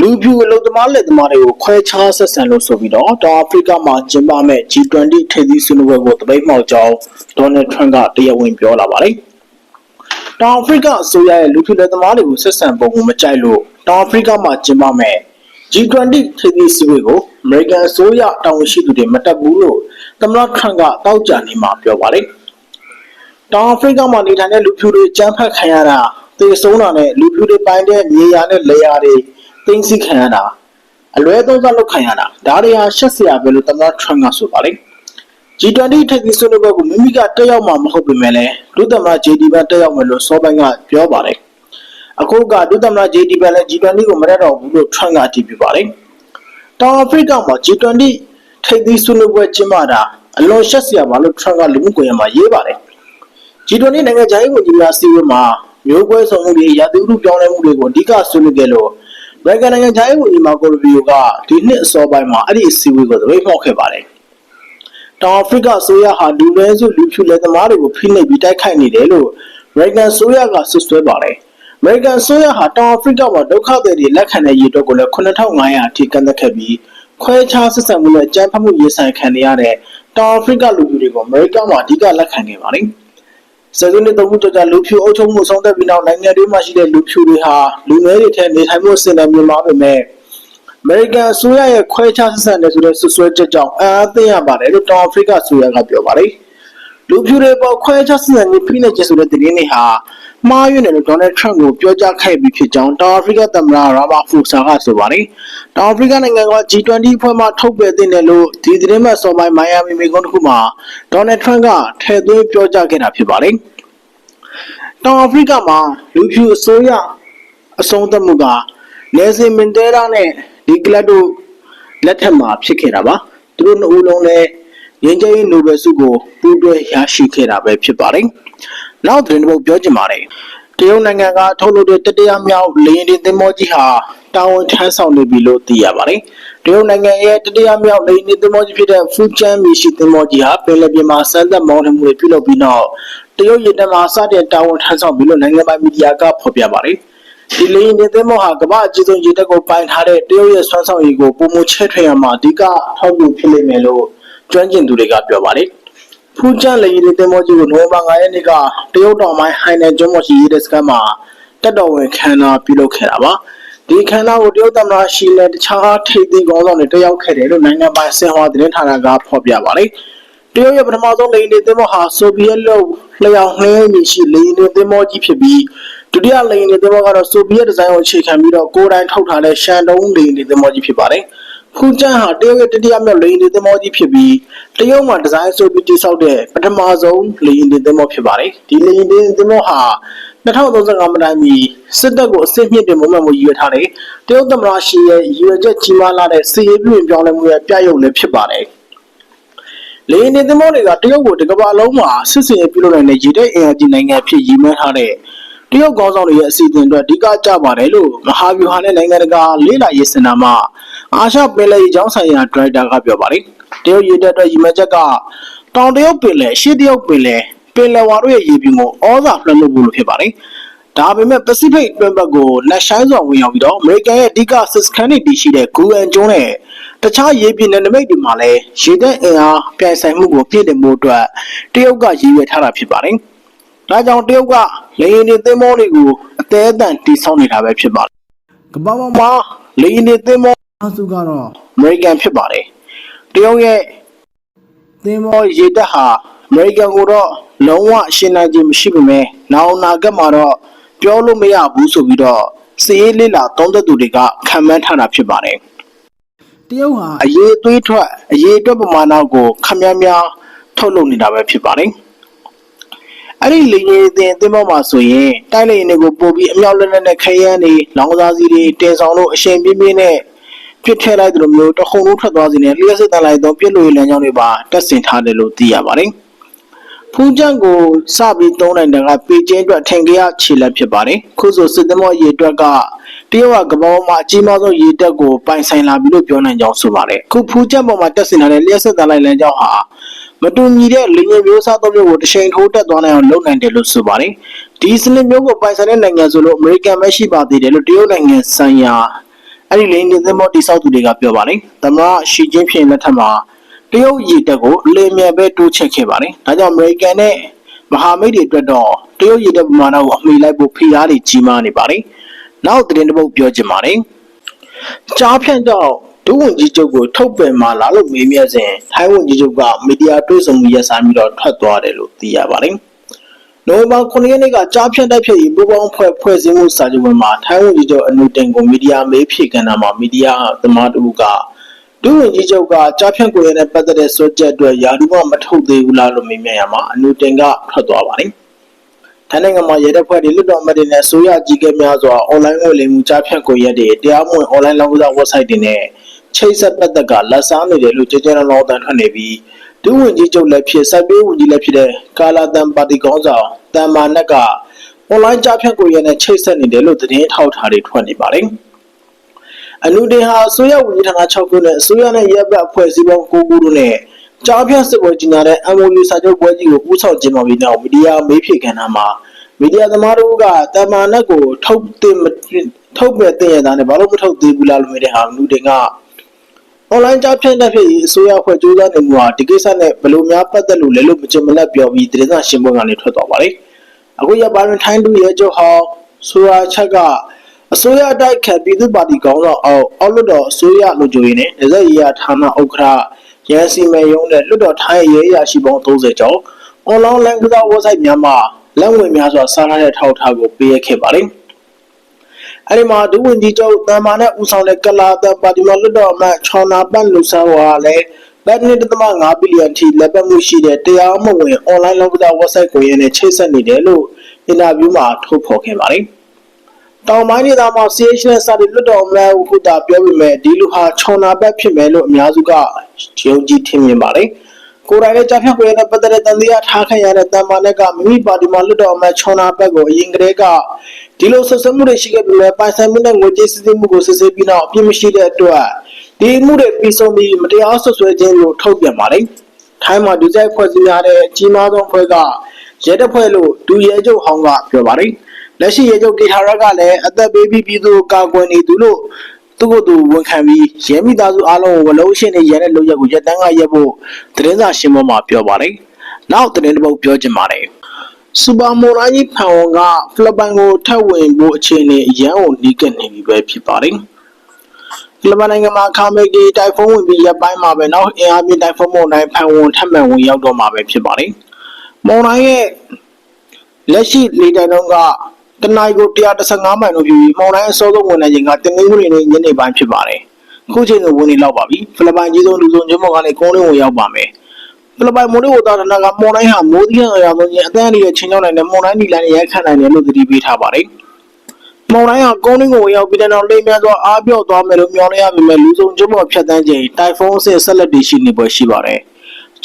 လူပြူအလုပ်သမားလက်သမားတွေကိုခွဲခြားဆက်ဆံလို့ဆိုပြီးတော့တောင်အာဖရိကမှာကျင်းပမဲ့ G20 ထိပ်သီးဆွေးနွေးပွဲကိုတပိတ်မှောက်ကြောင်းဒေါ်နယ်ထရန့်ကတရားဝင်ပြောလာပါတယ်။တောင်အာဖရိကအစိုးရရဲ့လူပြူလက်သမားတွေကိုဆက်ဆံပုံကိုမကြိုက်လို့တောင်အာဖရိကမှာကျင်းပမဲ့ G20 ထိပ်သီးဆွေးနွေးကိုအမေရိကန်အစိုးရတာဝန်ရှိသူတွေမတက်ဘူးလို့သမ္မတထရန့်ကတောက်ကြနေမှာပြောပါတယ်။တောင်အာဖရိကမှာနေထိုင်တဲ့လူပြူတွေကြမ်းဖက်ခံရတာသေဆုံးတာနဲ့လူပြူတွေပိုင်းတဲ့မြေယာနဲ့လေယာတွေ သိမ်းဆီးခံရတာအလွဲသုံးစားလုပ်ခံရတာဒါတွေဟာရှက်စရာပဲလို့သမ္မတထရန့်ကဆိုပါတယ်။ G20 ထိပ်သီးဆွေးနွေးပွဲကိုမိမိကတက်ရောက်မှာမဟုတ်ပေမဲ့လည်းဒုသမ္မတ JD ဘန်တက်ရောက်မယ်လို့စောပိုင်းကပြောပါတယ်။အခုကဒုသမ္မတ JD ဘန်လည်း G20 ကိုမတက်တော့ဘူးလို့ထရန့်ကအတည်ပြုပါတယ်။တောင်အာဖရိကမှာ G20 ထိပ်သီးဆွေးနွေးပွဲကျင်းပတာအလွန်ရှက်စရာပါလို့ထရန့်ကလူမှုကွန်ရက်မှာရေးပါတယ်။ G20 နိုင်ငံခြားရေးဝန်ကြီးများအစည်းအဝေးမှာမျိုးကွဲဆောင်မှုတွေရာသီဥတုပြောင်းလဲမှုတွေကိုအဓိကဆွေးနွေးခဲ့လို့ အမေရိကန်နိုင်ငံခြားရေးဝန်ကြီးမာကိုရူဘီယိုကဒီနှစ်အစောပိုင်းမှာအဲ့ဒီအစည်းအဝေးကိုသပိတ်မှောက်ခဲ့ပါတယ်။တောင်အာဖရိကဆိုရဟာလူနည်းစုလူဖြူလက်သမားတွေကိုဖိနှိပ်ပြီးတိုက်ခိုက်နေတယ်လို့အမေရိကန်ဆိုရကဆွဆွဲပါတယ်။အမေရိကန်ဆိုရဟာတောင်အာဖရိကမှာဒုက္ခသည်တွေလက်ခံတဲ့ရည်အတွက်ကိုလည်း9500အထိကန့်သက်ခဲ့ပြီးခွဲခြားဆက်ဆံမှုနဲ့ကြမ်းဖက်မှုရေးဆိုင်ခံနေရတဲ့တောင်အာဖရိကလူမျိုးတွေကိုအမေရိကန်မှာအဓိကလက်ခံခဲ့ပါတယ်။ ဆယ်စုနှစ်သုံးခုကြာကြာလူဖြူအုပ်ချုပ်မှုဆုံးသက်ပြီးနောက်နိုင်ငံတွေမှာရှိတဲ့လူဖြူတွေဟာလူငယ်တွေထဲနေထိုင်မှုစင်တယ်မြန်မာပေမဲ့အမေရိကန်အစိုးရရဲ့ခွဲခြားဆက်ဆံတဲ့ဆိုတဲ့ဆွဆွဲချက်ကြောင့်အားသိရပါတယ်လို့တောင်အာဖရိကအစိုးရကပြောပါတယ်။ လူဖြူတွေပေါ်ခွဲခြားဆက်ဆံမှုဖိနှိပ်ခြင်းဆိုတဲ့သတင်းတွေဟာမှားယွင်းတယ်လို့ဒေါ်နယ်ထရန့်ကိုပြောကြားခဲ့ပြီးဖြစ်ကြောင်းတောင်အာဖရိကသမ္မတရာမာဖူဆာကဆိုပါတယ်။တောင်အာဖရိကနိုင်ငံက G20 ဖွဲ့မှထုတ်ပယ်တင်တယ်လို့ဒီသတင်းမှစော်ပိုင်းမိုင်ယာမီမိကုန်းတစ်ခုမှာဒေါ်နယ်ထရန့်ကထည့်သွင်းပြောကြားခဲ့တာဖြစ်ပါတယ်။တောင်အာဖရိကမှာလူဖြူအစိုးရအဆုံးသတ်မှုကနယ်စင်မန်ဒဲလာနဲ့ဒီကလပ်တို့လက်ထက်မှာဖြစ်ခဲ့တာပါ။သူတို့နှစ်ဦးလုံးလည်း ငင်းကျင်းနိုဘယ်ဆုကိုပူးတွဲရရှိခဲ့တာပဲဖြစ်ပါတယ်။နောက်သတင်းတစ်ပုဒ်ပြောချင်ပါတယ်။တရုတ်နိုင်ငံကထုတ်လုပ်တဲ့တတိယမြောက်လေယာဉ်တင်သင်္ဘောကြီးဟာတာဝန်ထမ်းဆောင်နေပြီလို့သိရပါတယ်။တရုတ်နိုင်ငံရဲ့တတိယမြောက်လေယာဉ်တင်သင်္ဘောကြီးဖြစ်တဲ့ဖူကျန်းမီရှိသင်္ဘောကြီးဟာပင်လယ်ပြင်မှာစမ်းသပ်မောင်းနှင်မှုတွေပြုလုပ်ပြီးနောက်တရုတ်ရေတပ်မှာစတဲ့တာဝန်ထမ်းဆောင်ပြီလို့နိုင်ငံပိုင်မီဒီယာကဖော်ပြပါတယ်။ဒီလေယာဉ်တင်သင်္ဘောဟာကမ္ဘာအကြီးဆုံးရေတပ်ကိုပိုင်ထားတဲ့တရုတ်ရဲ့ဆွမ်းဆောင်ရည်ကိုပုံမချဲ့ထွင်ရမှာအဓိကထောက်ကူဖြစ်လိမ့်မယ်လို့ ကျွမ်းကျင်သူတွေကပြောပါတယ်။ဖူကျန်းလေယာဉ်တင်သင်္ဘောကြီးကိုနိုဝင်ဘာ9ရက်နေ့ကတရုတ်တောင်ပိုင်းဟိုင်နယ်ကျွန်းပေါ်ရှိရေတပ်စခန်းမှာတက်တော်ဝင်ခမ်းနားပြုလုပ်ခဲ့တာပါ။ဒီခမ်းနားကိုတရုတ်သမ္မတရှီနဲ့တခြားထိပ်သီးခေါင်းဆောင်တွေတက်ရောက်ခဲ့တယ်လို့နိုင်ငံပိုင်ဆင်ဟွာသတင်းဌာနကဖော်ပြပါတယ်။တရုတ်ရဲ့ပထမဆုံးလေယာဉ်တင်သင်္ဘောဟာဆိုဗီယက်လို့လျှောက်နှင်းမြရှိလေယာဉ်တင်သင်္ဘောကြီးဖြစ်ပြီးဒုတိယလေယာဉ်တင်သင်္ဘောကတော့ဆိုဗီယက်ဒီဇိုင်းကိုအခြေခံပြီးတော့ကိုယ်တိုင်ထုတ်ထားတဲ့ရှန်တုံးလေယာဉ်တင်သင်္ဘောကြီးဖြစ်ပါတယ်။ ဖူကျန်းဟာတရုတ်ရဲ့တတိယမြောက်လေယာဉ်တင်သင်္ဘောကြီးဖြစ်ပြီးတရုတ်မှာဒီဇိုင်းဆိုပြီးတိစောက်တဲ့ပထမဆုံးလေယာဉ်တင်သင်္ဘောဖြစ်ပါတယ်။ဒီလေယာဉ်တင်သင်္ဘောဟာ2035မတိုင်မီစစ်တပ်ကိုအစစ်မြစ်တင်မမှတ်မှုရည်ရွယ်ထားတဲ့တရုတ်သမ္မတရှီရဲ့ရည်ရွယ်ချက်ကြီးမားလာတဲ့စီးရေးပြုပြင်ပြောင်းလဲမှုရဲ့ပြရုပ်လည်းဖြစ်ပါတယ်။လေယာဉ်တင်သင်္ဘောတွေကတရုတ်ကိုတကမ္ဘာလုံးမှာစစ်စင်ရေးပြုလုပ်နိုင်တဲ့ရေတပ်အင်အားကြီးနိုင်ငံဖြစ်ရည်မှန်းထားတဲ့ တရုတ်ကောင်းဆောင်တွေရဲ့အစီအစဉ်အတွက်အဓိကကျပါတယ်လို့မဟာဗျူဟာနဲ့နိုင်ငံတကာလေးလာရေးစင်တာမှအာရှပင်လယ်ရေးကျောင်းဆိုင်ရာဒရိုက်တာကပြောပါတယ်။တရုတ်ရေတပ်အတွက်ရည်မှန်းချက်ကတောင်တရုတ်ပင်လယ်ရှေ့တရုတ်ပင်လယ်ပင်လယ်ဝါတို့ရဲ့ရေပြင်ကိုဩဇာလွှမ်းမိုးဖို့လို့ဖြစ်ပါတယ်။ဒါပေမဲ့ Pacific တွင်းဘက်ကိုလက်ရှိုင်းစွာဝင်ရောက်ပြီးတော့ American ရဲ့အဓိကစစ်စခန်းတွေတည်ရှိတဲ့ Guam ကျွန်းနဲ့တခြားရေပြင်နယ်နိမိတ်တွေမှာလည်းရေတပ်အင်အားပြိုင်ဆိုင်မှုကိုပြည့်တင်ဖို့အတွက်တရုတ်ကရည်ရွယ်ထားတာဖြစ်ပါတယ်။ ဒါကြောင့်တရုတ်ကလေယာဉ်တွေသင်္ဘောတွေကိုအသေးအတန်တိစောက်နေတာပဲဖြစ်ပါတယ်။ကမ္ဘာပေါ်မှာလေယာဉ်တွေသင်္ဘောအစုကတော့ American ဖြစ်ပါတယ်။တရုတ်ရဲ့သင်္ဘောရေတပ်ဟာအမေရိကန်ကိုတော့လုံးဝရှင်းနိုင်ခြင်းမရှိပေမဲ့နောက်နာကမှာတော့ပြောလို့မရဘူးဆိုပြီးတော့စီးရေးလေးလာသုံးသက်သူတွေကခံမှန်းထားတာဖြစ်ပါတယ်။တရုတ်ဟာအရေးသွေးထွက်အရေးအတွက်ပမာဏကိုခမည်းများထုတ်လုပ်နေတာပဲဖြစ်ပါတယ်။ အဲ့ဒီလေရင်တင်သင်္ဘောမှာဆိုရင်တိုက်လေရင်တွေကိုပို့ပြီးအမြောက်လက်နက်နဲ့ခရမ်းတွေလောင်စာစီတွေတင်ဆောင်လို့အရှင်ပြင်းပြင်းနဲ့ပြစ်ထည့်လိုက်သလိုမျိုးတခုံလုံးထွက်သွားစီနဲ့လျှက်စစ်တန်လိုက်သောပြစ်လို့ရလမ်းကြောင်းတွေပါတက်ဆင်ထားတယ်လို့သိရပါတယ်။ဖူးကျန့်ကိုစပြီးသုံးနိုင်တဲ့ကပေကျင်းအတွက်ထင်ကြရခြေလက်ဖြစ်ပါတယ်။ခုဆိုစစ်သမောရေအတွက်ကတရုတ်ကကမ္ဘာပေါ်မှာအကြီးမားဆုံးရေတက်ကိုပိုင်ဆိုင်လာပြီလို့ပြောနိုင်ကြောင်းဆိုပါတယ်။ခုဖူးကျန့်ပေါ်မှာတက်ဆင်ထားတဲ့လျှက်စစ်တန်လိုက်လမ်းကြောင်းဟာ မတူညီတဲ့လင်းငယ်မျိုးစားသုံးမျိုးကိုတစ်ချိန်ထိုးတက်သွားနိုင်အောင်လုပ်နိုင်တယ်လို့ဆိုပါတယ်။ဒီစနစ်မျိုးကိုပိုင်ဆိုင်တဲ့နိုင်ငံဆိုလို့အမေရိကန်ပဲရှိပါသေးတယ်လို့တရုတ်နိုင်ငံဆိုင်ရာအဲ့ဒီလေယာဉ်တင်သင်္ဘောတိစောက်သူတွေကပြောပါတယ်သမရရှီကျင်းဖျင်လက်ထက်မှာတရုတ်ရည်တက်ကိုအလေမြန်ပဲတိုးချက်ခဲ့ပါတယ်ဒါကြောင့်အမေရိကန်နဲ့မဟာမိတ်တွေအတွက်တော့တရုတ်ရည်တက်ပမာဏကိုအမိလိုက်ဖို့ဖိအားတွေကြီးမားနေပါတယ်နောက်သတင်းတစ်ပုဒ်ပြောချင်ပါတယ်ကြားဖြန့်တော့ ဒုဝန်ကြီးချုပ်ကိုထုတ်ပယ်မှလာလို့မေးမြန်းစဉ်ထိုင်းဝန်ကြီးချုပ်ကမီဒီယာတွေ့ဆုံမှုရက်ဆိုင်ပြီးတော့ထွက်သွားတယ်လို့သိရပါတယ်နိုဝင်ဘာ9ရက်နေ့ကကြားဖြန့်တိုက်ဖြစ်ရေးပူးပေါင်းဖွဲ့ဖွဲ့စည်းမှုစာချုပ်ဝင်မှာထိုင်းဝန်ကြီးချုပ်အနုတင်ကိုမီဒီယာမေးဖြေကဏ္ဍမှာမီဒီယာသမားတူကဒုဝန်ကြီးချုပ်ကကြားဖြန့်ကိုရတဲ့ပတ်သက်တဲ့စွဲချက်အတွက်ယာဒီမမထုတ်သေးဘူးလားလို့မေးမြန်းရမှာအနုတင်ကထွက်သွားပါတယ်။ထိုင်းနိုင်ငံမှာရဲတပ်ဖွဲ့တွေလွတ်တော်မတ်တွေနဲ့ဆိုရကြီးကဲများစွာအွန်လိုင်းငွေလိမ်မှုကြားဖြန့်ကိုရက်တွေတရားမဝင်အွန်လိုင်းလောင်းကစား website တွေနဲ့ ချိတ်ဆက်ပတ်သက်ကလက်စားနေတယ်လို့ကြေကြေလောင်းတန်ထွက်နေပြီးဒုဝန်ကြီးချုပ်လည်းဖြစ်စိုက်ပေးဝန်ကြီးလည်းဖြစ်တဲ့ကာလာတန်ပါတီကောင်းဆောင်တန်မာနက်ကအွန်လိုင်းကြားဖြန့်ကိုရက်နဲ့ချိတ်ဆက်နေတယ်လို့သတင်းထောက်ထားတွေထွက်နေပါတယ်။အနုတင်ဟာအစိုးရဝန်ကြီးဌာန6ခုနဲ့အစိုးရနဲ့ရပ်ဘက်အဖွဲ့အစည်းပေါင်း9ခုတို့နဲ့ကြားဖြန့်စစ်ပွဲကြီးညာတဲ့ MOU စာချုပ်ပွဲကြီးကိုဦးဆောင်ကျင်းပပြီးနောက်မီဒီယာမေးဖြေခန်းမှာမီဒီယာသမားတို့ကတမန်နက်ကိုထုတ်တင်ထုတ်ပြတဲ့ရတာနဲ့ဘာလို့မထုတ်သေးဘူးလားလို့မေးတဲ့ဟာနူတင်က အွန်လိုင်းကြားဖြန့်တဲ့ဖြစ်အစိုးရအဖွဲ့ကြိုးစားနေမှုဟာဒီကိစ္စနဲ့ဘယ်လိုများပတ်သက်လို့လဲလို့မချင်မလက်ပြောပြီးသတင်းစာရှင်းပွဲကနေထွက်သွားပါတယ်။အခုရပိုင်းထိုင်းသူရဲချုပ်ဟောင်းဆိုရာချက်ကအစိုးရတိုက်ခတ်ပြည်သူ့ပါတီကောင်းဆောင်အောက်အောက်လွှတ်တော်အစိုးရလူကြိုရင်းနဲ့နေဆက်ရေးရဌာနဥက္ကဋ္ဌရန်စီမဲယုံနဲ့လွှတ်တော်ထိုင်းရဲရရှိပေါင်း30ကျော်အွန်လိုင်းလန်ကစား website များမှာလက်ဝင်များစွာစားထားတဲ့ထောက်ထားကိုပေးရခဲ့ပါတယ်။ အဲဒီမှာဒုဝန်ကြီးချုပ်တန်မာနဲ့ဦးဆောင်တဲ့ကလာတန်ပါတီမလွတ်တော်အမတ်ချောင်းနာပတ်လူဆန်းဝါလည်းဘတ်နှစ်သမ5ဘီလီယံထိလက်ပတ်မှုရှိတဲ့တရားမဝင်အွန်လိုင်းလောကစား website ကိုရင်းနဲ့ချိတ်ဆက်နေတယ်လို့အင်တာဗျူးမှာထုတ်ဖော်ခဲ့ပါတယ်။တောင်ပိုင်းဒေသမှာ CH နဲ့စာတီလွတ်တော်အမတ်ဟုတာပြောပေမဲ့ဒီလူဟာချောင်းနာပတ်ဖြစ်မယ်လို့အများစုကယုံကြည်ထင်မြင်ပါတယ်။ ကိုယ်တိုင်လည်းကြားဖြတ်ကိုရတဲ့ပတ်သက်တဲ့တန်တရားထားခံရတဲ့တန်မာနဲ့ကမိမိပါတီမှာလွတ်တော်အမတ်ချောင်းနာပတ်ကိုအရင်ကတည်းကဒီလိုဆွဆွမှုတွေရှိခဲ့ပြီလေပိုင်ဆိုင်မှုနဲ့ငွေကြေးစစ်ဆေးမှုကိုစစ်ဆေးပြီးနောက်အပြစ်မရှိတဲ့အတွက်ဒီမှုတွေပြီးဆုံးပြီးမတရားဆွဆွဲခြင်းလို့ထုတ်ပြန်ပါတယ်။ထိုင်းမှာဒုစရိုက်ဖွဲ့စည်းရတဲ့အကြီးမားဆုံးဖွဲ့ကရဲတပ်ဖွဲ့လို့ဒူရဲချုပ်ဟောင်းကပြောပါတယ်။လက်ရှိရဲချုပ်ကေထာရကလည်းအသက်ပေးပြီးပြည်သူကာကွယ်နေသူလို့ သူ့ကိုယ်သူဝန်ခံပြီးရဲမိသားစုအားလုံးကိုဝလုံးရှင်းနေရဲတဲ့လုပ်ရက်ကိုရက်တန်းကရက်ဖို့သတင်းစာရှင်းပွဲမှာပြောပါတယ်။နောက်သတင်းတစ်ပုဒ်ပြောချင်ပါတယ်။စူပါမိုရာကြီးဖန်ဝန်ကဖိလစ်ပိုင်ကိုထပ်ဝင်ဖို့အခြေအနေအရန်ကိုနီးကပ်နေပြီပဲဖြစ်ပါတယ်။ဖိလစ်ပိုင်နိုင်ငံမှာခါမေကီတိုင်ဖုန်းဝင်ပြီးရပ်ပိုင်းမှာပဲနောက်အင်အားပြတိုင်ဖုန်းမုန်တိုင်းဖန်ဝန်ထပ်မံဝင်ရောက်တော့မှာပဲဖြစ်ပါတယ်။မုန်တိုင်းရဲ့လက်ရှိလေတိုင်တုန်းက တနင်္ဂနွေကို115မိုင်လို့ပြီးမုန်တိုင်းအစောဆုံးဝင်နေချိန်ကတနင်္ဂနွေနေ့ညနေပိုင်းဖြစ်ပါတယ်။အခုချိန်ကိုဝင်နေလောက်ပါပြီ။ဖိလစ်ပိုင်ကြီးဆုံးလူဆုံးကျွန်းပေါ်ကနေကုန်းလင်းဝင်ရောက်ပါမယ်။ဖိလစ်ပိုင်မိုးလေဝသဌာနကမွန်တိုင်းဟာမိုးသီးအရာဆုံးချင်းအသန်းအလီရဲ့ချင်းချောင်းနိုင်တဲ့မွန်တိုင်းဒီလိုင်းရိုက်ခတ်နိုင်တယ်လို့သတိပေးထားပါတယ်။မွန်တိုင်းဟာကုန်းရင်းကိုဝင်ရောက်ပြီးတဲ့နောက်လိမ့်မြန်စွာအားပြော့သွားမယ်လို့မျှော်လင့်ရပေမဲ့လူစုံကျုံပေါ်ဖြတ်တန်းချိန်တိုင်ဖုန်းအဆင့်ဆက်လက်တည်ရှိနေပွဲရှိပါတယ်။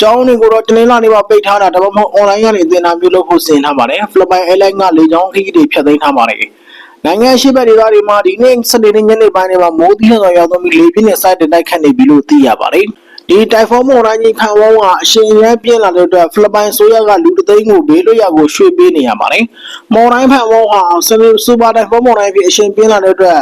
ကျောင်းတွေကိုတော့တနင်္လာနေ့မှာပိတ်ထားတာဒါမှမဟုတ်အွန်လိုင်းကနေသင်တန်းပြုလုပ်ဖို့စီစဉ်ထားပါတယ်။ဖိလစ်ပိုင်အဲလိုင်းကလေကြောင်းခရီးတွေဖြတ်သိမ်းထားပါတယ်။နိုင်ငံရှိဘက်ဒေသတွေမှာဒီနေ့စနေနေ့ညနေပိုင်းတွေမှာမိုးသီးဆောင်ရောက်သွင်းပြီးလေပြင်းနဲ့စိုက်တဲ့တိုက်ခတ်နေပြီလို့သိရပါတယ်။ဒီတိုင်ဖွန်မုန်တိုင်းကြီးခံဝုန်းကအရှင်ရန်ပြင်းလာတဲ့အတွက်ဖိလစ်ပိုင်ဆိုရကလူတသိန်းကိုဘေးလွတ်ရာကိုရွှေ့ပေးနေရပါတယ်။မုန်တိုင်းဖန်ဝုန်းဟာစူစူပါတိုင်ဖွန်မုန်တိုင်းဖြစ်အရှင်ပြင်းလာတဲ့အတွက်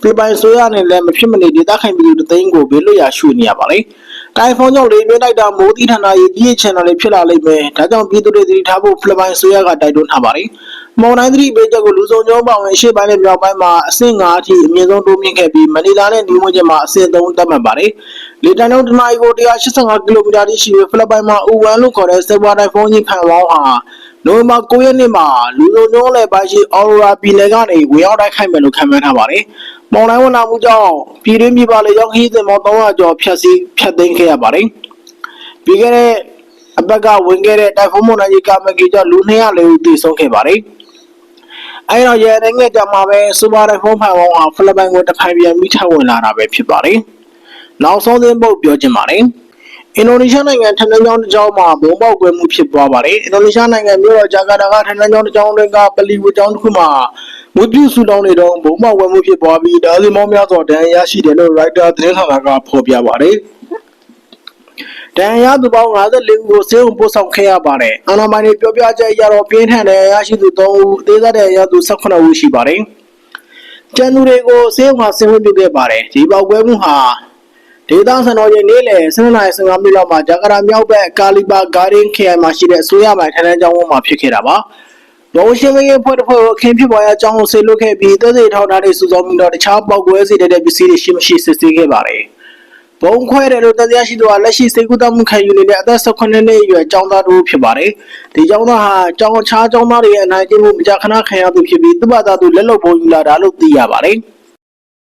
ဖိလစ်ပိုင်ဆိုရနဲ့လည်းမဖြစ်မနေဒေသခံပြည်သူတသိန်းကိုဘေးလွတ်ရာရွှေ့နေရပါတယ်။ တိုင်ဖွန်ကြောင့်လေပြင်းတိုက်တာမိုးတိထန်တာရေးကြီးချန်နယ်တွေဖြစ်လာလိမ့်မယ်။ဒါကြောင့်ပြည်သူတွေသတိထားဖို့ဖိလစ်ပိုင်ဆိုရကတိုက်တွန်းထားပါတယ်။မုန်တိုင်းသတိပေးချက်ကိုလူစုံကျောင်းပောင်ဝင်ရှေ့ပိုင်းနဲ့မြောက်ပိုင်းမှာအဆင့်5အထိအမြင့်ဆုံးတိုးမြင့်ခဲ့ပြီးမနီလာနဲ့နယူးဝင်းကျမှာအဆင့်3တက်မှတ်ပါတယ်။လေတန်နှုန်းတနာရီကို185ကီလိုမီတာထိရှိပြီးဖိလစ်ပိုင်မှာအူဝမ်လို့ခေါ်တဲ့စေဘာတိုင်ဖုန်းကြီးခံပေါင်းဟာ နိုဝင်ဘာ9ရက်နေ့မှာလူစုံညောလည်းပါရှိအော်ရိုရာပြည်နယ်ကနေဝင်ရောက်တိုက်ခိုက်မယ်လို့ခန့်မှန်းထားပါတယ်။မောင်တိုင်းဝန်နာမှုကြောင့်ပြည်တွင်းပြည်ပလေရောက်ခီးတဲ့မောင်300ကျော်ဖြတ်စည်းဖြတ်သိမ်းခဲ့ရပါတယ်။ပြီးခဲ့တဲ့အပတ်ကဝင်ခဲ့တဲ့တိုင်ဖုန်းမုန်တိုင်းကြီးကမကီကြောင့်လူ200လေဦးသေဆုံးခဲ့ပါတယ်။အဲတော့ရန်နိုင်ငံကြမှာပဲစူပါတိုင်ဖုန်းဖန်ပေါင်းဟာဖိလစ်ပိုင်ကိုတဖိုင်ပြန်ပြီးထပ်ဝင်လာတာပဲဖြစ်ပါတယ်။နောက်ဆုံးသင်းပုတ်ပြောချင်ပါတယ် အင်ဒိုနီးရှားနိုင်ငံထန်တန်းကျောင်းတစ်ကျောင်းမှာဘုံပေါက်ကွဲမှုဖြစ်ပွားပါတယ်အင်ဒိုနီးရှားနိုင်ငံမြို့တော်ဂျာကာတာကထန်တန်းကျောင်းတစ်ကျောင်းတွင်ကပလီဝကျောင်းတစ်ခုမှာမွေးပြုစုတောင်းနေတော့ဘုံပေါက်ကွဲမှုဖြစ်ပွားပြီးဒါစီမောင်းများစွာဒဏ်ရာရရှိတယ်လို့ရိုက်တာသတင်းဌာနကဖော်ပြပါတယ်ဒဏ်ရာသူပေါင်း54ဦးကိုစေုံပို့ဆောင်ခဲ့ရပါတယ်။အနာမိုင်းတွေပြောပြချက်အရတော့ပြင်းထန်တဲ့ရရှိသူ3ဦးအသေးစားတဲ့ရသူ18ဦးရှိပါတယ်။တကျန်သူတွေကိုစေယုံကဆင်ဝှပြုခဲ့ပါတယ်ဒီပောက်ကွဲမှုဟာ ဒေသစံတော်ရဲ့နေ့လယ်12:15မိနစ်လောက်မှာဂျကာတာမြောက်ဘက်ကာလီပါဂါဒင်ခရိုင်မှာရှိတဲ့အစိုးရပိုင်ထိုင်တန်းကျောင်းဝန်းမှာဖြစ်ခဲ့တာပါဘုံရှင်မင်းဖွဲ့တစ်ဖွဲ့ကိုအခင်းဖြစ်ပေါ်ရာအကြောင်းကိုဆေလွတ်ခဲ့ပြီးသွေးစိထောက်ထားတဲ့စုဆောင်ပြီးတော့တခြားပောက်ကွဲစေတဲ့ပစ္စည်းတွေရှိမရှိစစ်ဆေးခဲ့ပါတယ်။ဘုံခွဲတယ်လို့တရားရှိသူကလက်ရှိစေကူတမှုခံယူနေတဲ့အသက်18နှစ်အရွယ်ကျောင်းသားတူဖြစ်ပါတယ်။ဒီကျောင်းသားဟာကျောင်းချားကျောင်းသားတွေရဲ့အနိုင်ကျင့်မှုမကြာခဏခံရသူဖြစ်ပြီးသူ့ဘာသာသူလက်လုံဘုံယူလာတာလို့သိရပါတယ်။